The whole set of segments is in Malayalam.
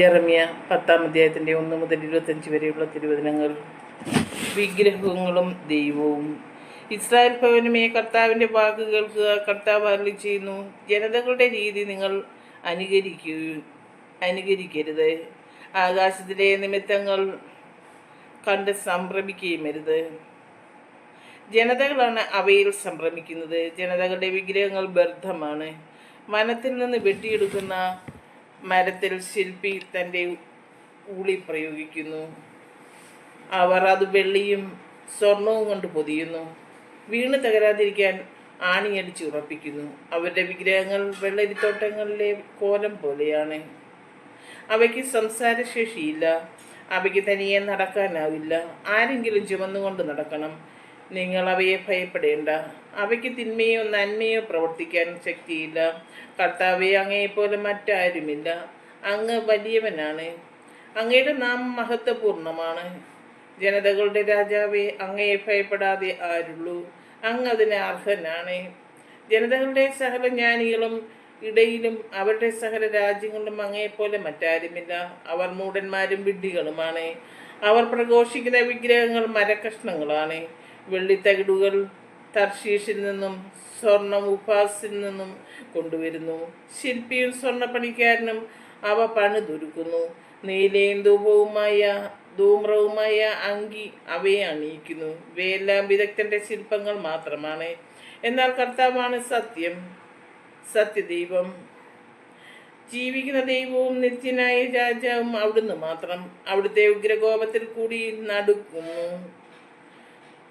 ജെറമിയ പത്താം അധ്യായത്തിന്റെ ഒന്ന് മുതൽ ഇരുപത്തഞ്ച് വരെയുള്ള തിരുവചനങ്ങൾ. വിഗ്രഹങ്ങളും ദൈവവും. ഇസ്രായേൽ ഭവനമേ കർത്താവിന്റെ വാക്ക് കേൾക്കുക കർത്താവ് അറിയി ചെയ്യുന്നു. ജനതകളുടെ രീതി നിങ്ങൾ അനുകരിക്കൂ അനുകരിക്കരുത്. ആകാശത്തിലെ നിമിത്തങ്ങൾ കണ്ട് സംഭ്രമിക്കുകയും അരുത്. ജനതകളാണ് അവയിൽ സംഭ്രമിക്കുന്നത്. ജനതകളുടെ വിഗ്രഹങ്ങൾ വ്യർത്ഥമാണ്. വനത്തിൽ നിന്ന് വെട്ടിയെടുക്കുന്ന മരത്തിൽ ശില്പി തന്റെ ഊളി പ്രയോഗിക്കുന്നു. അവർ അത് വെള്ളിയും സ്വർണവും കൊണ്ട് പൊതിയുന്നു. വീണ് തകരാതിരിക്കാൻ ആണിയടിച്ച് ഉറപ്പിക്കുന്നു. അവരുടെ വിഗ്രഹങ്ങൾ വെള്ളരിത്തോട്ടങ്ങളിലെ കോലം പോലെയാണ്. അവയ്ക്ക് സംസാരശേഷിയില്ല. അവയ്ക്ക് തനിയെ നടക്കാനാവില്ല. ആരെങ്കിലും ചുമന്നുകൊണ്ട് നടക്കണം. നിങ്ങൾ അവയെ ഭയപ്പെടേണ്ട. അവയ്ക്ക് തിന്മയോ നന്മയോ പ്രവർത്തിക്കാൻ ശക്തിയില്ല. കർത്താവെ അങ്ങയെപ്പോലെ മറ്റാരുമില്ല. അങ്ങ് വലിയവനാണ്. അങ്ങയുടെ നാമം മഹത്വപൂർണമാണ്. ജനതകളുടെ രാജാവെ അങ്ങയെ ഭയപ്പെടാതെ ആരുള്ളൂ. അങ്ങ് അതിന് അർഹനാണ്. ജനതകളുടെ സകല ജ്ഞാനികളും ഇടയിലും അവരുടെ സകല രാജ്യങ്ങളിലും അങ്ങയെപ്പോലെ മറ്റാരുമില്ല. അവർ മൂടന്മാരും വിഡ്ഢികളുമാണ്. അവർ പ്രഘോഷിക്കുന്ന വിഗ്രഹങ്ങൾ മരക്കഷ്ണങ്ങളാണ്. വെള്ളിത്തകിടുകൾ തർശീഷിൽ നിന്നും സ്വർണം ഉപാസിൽ നിന്നും കൊണ്ടുവരുന്നു. ശില്പിയും സ്വർണപ്പണിക്കാരനും അവ പണിതൊരുക്കുന്നു. നീലയും ധൂപവുമായ ധൂമ്രവുമായ അങ്കി അവയെ അണിയിക്കുന്നു. ഇവയെല്ലാം വിദഗ്ധന്റെ ശില്പങ്ങൾ മാത്രമാണ്. എന്നാൽ കർത്താവാണ് സത്യം സത്യദൈവം. ജീവിക്കുന്ന ദൈവവും നിത്യനായ രാജാവും അവിടുന്ന് മാത്രം. അവിടുത്തെ ഉഗ്രകോപത്തിൽ കൂടി നടുക്കുന്നു.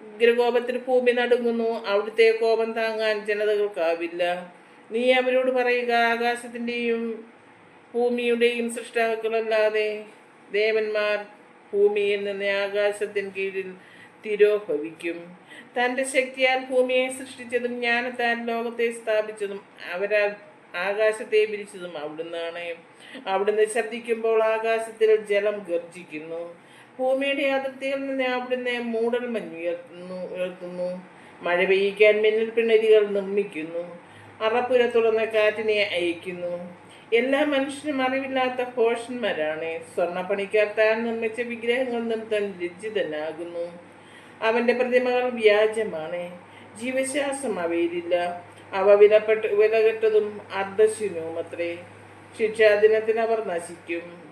ഉഗ്രകോപത്തിൽ ഭൂമി നടുങ്ങുന്നു. അവിടുത്തെ കോപം താങ്ങാൻ ജനതകൾക്കാവില്ല. നീ അവരോട് പറയുക ആകാശത്തിന്റെയും ഭൂമിയുടെയും സൃഷ്ടാക്കളല്ലാതെ ദേവന്മാർ ഭൂമിയിൽ നിന്ന് ആകാശത്തിന് കീഴിൽ തിരോഭവിക്കും. തന്റെ ശക്തിയാൽ ഭൂമിയെ സൃഷ്ടിച്ചതും ജ്ഞാനത്താൽ ലോകത്തെ സ്ഥാപിച്ചതും അവരാൽ ആകാശത്തെ വിരിച്ചതും അവിടുന്നാണ്. അവിടുന്ന് ശബ്ദിക്കുമ്പോൾ ആകാശത്തിൽ ജലം ഗർജിക്കുന്നു. ഭൂമിയുടെ അതിർത്തിയിൽ നിന്ന് അവിടുന്ന് മൂടൽ മഞ്ഞുയർത്തുന്നു ഉയർത്തുന്നു മഴ പെയ്യിക്കാൻ മിന്നൽ പിണരികൾ നിർമ്മിക്കുന്നു. അറപ്പുര തുറന്ന കാറ്റിനെ അയക്കുന്നു. എല്ലാ മനുഷ്യനും അറിവില്ലാത്ത ഭോഷന്മാരാണ് സ്വർണപ്പണിക്കാർ താൻ നിർമ്മിച്ച വിഗ്രഹങ്ങൾ നിർത്താൻ ലജ്ജിതനാകുന്നു അവന്റെ പ്രതിമകൾ വ്യാജമാണ്. ജീവശ്വാസം അവയിലില്ല. അവ വിലപ്പെട്ട് വിലകെട്ടതും അർദ്ധശൂന്യവുമത്രേ. ശിക്ഷാദിനത്തിൽ അവർ നശിക്കും.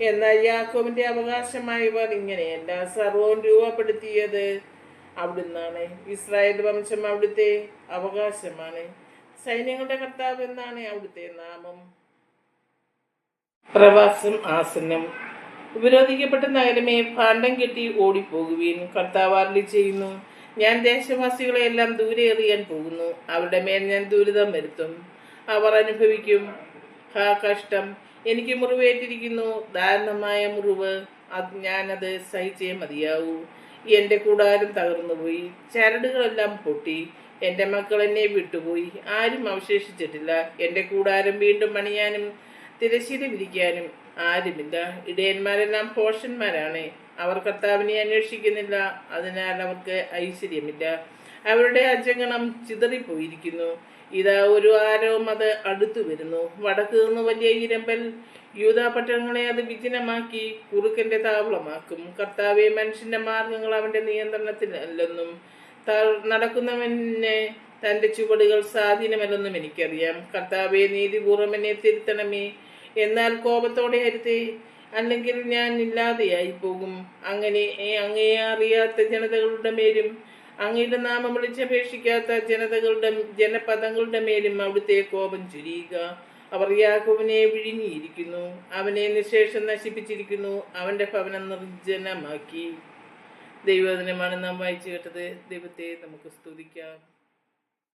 എന്നാൽ യാക്കോബിന്റെ അവകാശമായവർ ഇങ്ങനെയല്ല സർവവും രൂപപ്പെടുത്തിയത് അവിടുന്നാണ്. ഇസ്രായേൽ വംശം അവിടുത്തെ അവകാശമാണ്. സൈന്യങ്ങളുടെ കർത്താവ് എന്നാണ് അവിടുത്തെ നാമം. പ്രവാസം ആസനം. ഉപരോധിക്കപ്പെട്ട നഗരമേ ഭാണ്ഡം കെട്ടി ഓടിപ്പോകുവീൻ. കർത്താവ് ചെയ്യുന്നു ഞാൻ ദേശവാസികളെ എല്ലാം ദൂരെ എറിയാൻ പോകുന്നു. അവരുടെ മേൽ ഞാൻ ദുരിതം വരുത്തും. അവർ അനുഭവിക്കും ഹാ കഷ്ടം എനിക്ക് മുറിവേറ്റിരിക്കുന്നു. ദാരുണമായ മുറിവ്. അത് ഞാനത് സഹിച്ചേ മതിയാവൂ. എന്റെ കൂടാരം തകർന്നുപോയി. ചരടുകളെല്ലാം പൊട്ടി. എന്റെ മക്കൾ എന്നെ വിട്ടുപോയി. ആരും അവശേഷിച്ചിട്ടില്ല. എന്റെ കൂടാരം വീണ്ടും പണിയാനും തിരശ്ശീല വിരിക്കാനും ആരുമില്ല. ഇടയന്മാരെല്ലാം പോഷന്മാരാണ്. അവർ കർത്താവിനെ അന്വേഷിക്കുന്നില്ല. അതിനാൽ അവർക്ക് ഐശ്വര്യമില്ല. അവരുടെ അജഗണം ചിതറിപ്പോയിരിക്കുന്നു. ഇതാ ഒരു ആരവും അത് അടുത്തു വരുന്നു. വടക്ക് നിന്ന് വലിയ ഇരമ്പൽ യൂതാ പട്ടണങ്ങളെ അത് വിജനമാക്കി കുറുക്കന്റെ താവളമാക്കും. കർത്താവെ മനുഷ്യന്റെ മാർഗങ്ങൾ അവന്റെ നിയന്ത്രണത്തിലല്ലെന്നും നടക്കുന്നവന് തന്റെ ചുവടുകൾ സ്വാധീനമല്ലെന്നും എനിക്കറിയാം. കർത്താവെ നീതിപൂർവം എന്നെ തിരുത്തണമേ. എന്നാൽ കോപത്തോടെ അരുതേ. അല്ലെങ്കിൽ ഞാൻ ഇല്ലാതെയായി പോകും. അങ്ങനെ അങ്ങയെ അറിയാത്ത ജനതകളുടെ മേലും അങ്ങയുടെ നാമം വിളിച്ചപേക്ഷിക്കാത്ത ജനതകളുടെ ജനപദങ്ങളുടെ മേലും അവിടുത്തെ കോപം ചുരിയുക. അവർ യാക്കോവിനെ വിഴുങ്ങിയിരിക്കുന്നു. അവനെ നിശേഷം നശിപ്പിച്ചിരിക്കുന്നു. അവന്റെ ഭവനം നിർജനമാക്കി. ദൈവദിനമാണ് നാം വായിച്ചു കേട്ടത്. ദൈവത്തെ നമുക്ക് സ്തുതിക്കാം.